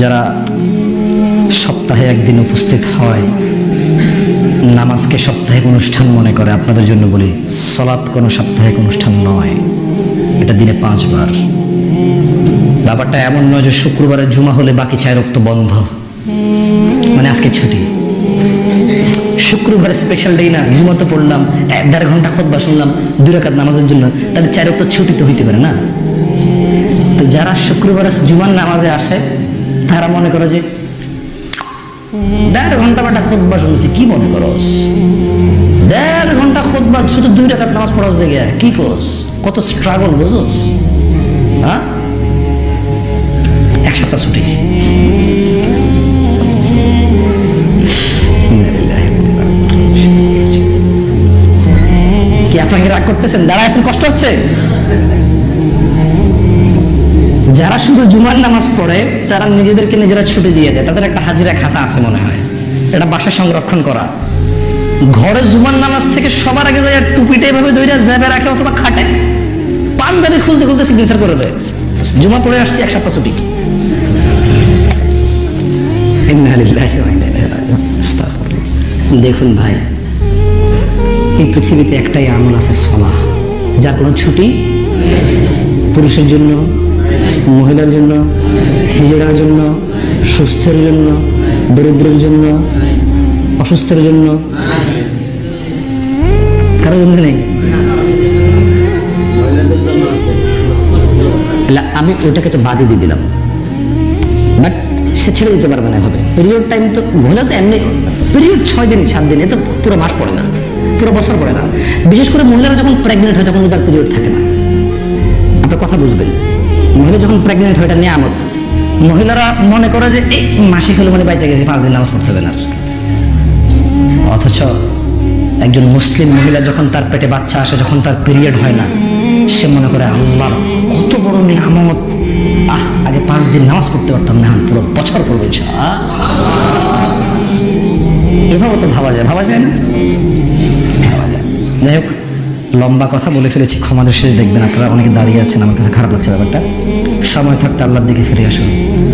যারা সপ্তাহে একদিন উপস্থিত হয়, নামাজকে সাপ্তাহিক অনুষ্ঠান মনে করে, আপনাদের জন্য বলি সলাৎ কোনো সাপ্তাহিক অনুষ্ঠান নয়, এটা দিনে পাঁচবার। ব্যাপারটা এমন নয় যে শুক্রবারে জুমা হলে বাকি চায় রক্ত বন্ধ। মানে আজকে ছুটি। শুক্রবারে স্পেশাল ডে না জুমাতে পড়লাম, এক দেড় ঘণ্টা খোদবা শুনলাম, দুই রাকাত নামাজের জন্য তাদের চার রক্ত ছুটি তো হইতে পারে না। তো যারা শুক্রবারে জুমার নামাজে আসে তারা মনে করো যে, দেড় ঘণ্টা বাটা খোদবা শুনছি, কি মনে করস? দেড় ঘণ্টা খোদবা শুধু দুই রাকাত নামাজ পড়াস দেখে কি করস? কত স্ট্রাগল বুঝোস? হ্যাঁ? এক সপ্তাহ ছুটি। কি আপনাকে রাগ করতেছেন? দাঁড়ায় আছেন, কষ্ট হচ্ছে? যারা শুধু জুমার নামাজ পড়ে, তারা নিজেদেরকে নিজেরা ছুটি দিয়ে দেয়। তাদের একটা হাজিরা খাতা আছে মনে হয়। এটা বাসা সংরক্ষণ করা। ঘরে জুমার নামাজ থেকে সবার আগে যায় টুপিটা এভাবে দইরা জ্যাবে রাখে অথবা খাটে। পাঞ্জাবি খুলতে খুলতে সিগনেচার করে দেয়। জুমা পড়ে আসছি, এক সপ্তাহ ছুটি। দেখুন ভাই, এই পৃথিবীতে একটাই আমল আছে সলা যার কোনো ছুটি? পুরুষের জন্য মহিলার জন্য, হিজড়ার জন্য, সুস্থের জন্য, দরিদ্রের জন্য, অসুস্থের জন্য। কারও জন্য নেই? আমি ওটাকে তো বাদই দিয়ে দিলাম। বাট সে ছেড়ে দিতে পারবে না এভাবে। পিরিয়ড টাইম তো, মহিলা তো এমনি পিরিয়ড ছয় দিন, সাত দিন, এ তো পুরো মাস পড়ে না। পুরো বছর পড়ে না। বিশেষ করে মহিলারা যখন প্রেগনেন্ট হয়, তখন তার পিরিয়ড থাকে না। আপনার কথা বুঝবেন। মহিলা যখন প্রেগনেন্ট হয়, এটা নিয়ামত। মহিলারা মনে করে যে, এই, মাসিক হলে মানে বাইচে গেছে, পাঁচ দিন নামাজ পড়তে হবে না। অথচ একজন মুসলিম মহিলা যখন তার পেটে বাচ্চা আসে, যখন তার পিরিয়ড হয় না, সে মনে করে, আল্লাহর কত বড় নিয়ামত। আহ, আগে পাঁচ দিন নামাজ পড়তে পারতাম না পুরো বছর ইনশাআল্লাহ। এভাবে তো ভাবা যায় ভাবা যায় না? ভাবা যায়। যাই হোক লম্বা কথা বলে ফেলেছি ক্ষমাদের সাথে দেখবেন আপনারা অনেকে দাঁড়িয়ে আছেন, আমার কাছে খারাপ লাগছে ব্যাপারটা। সময় থাকতে আল্লাহর দিকে ফিরে আসুন।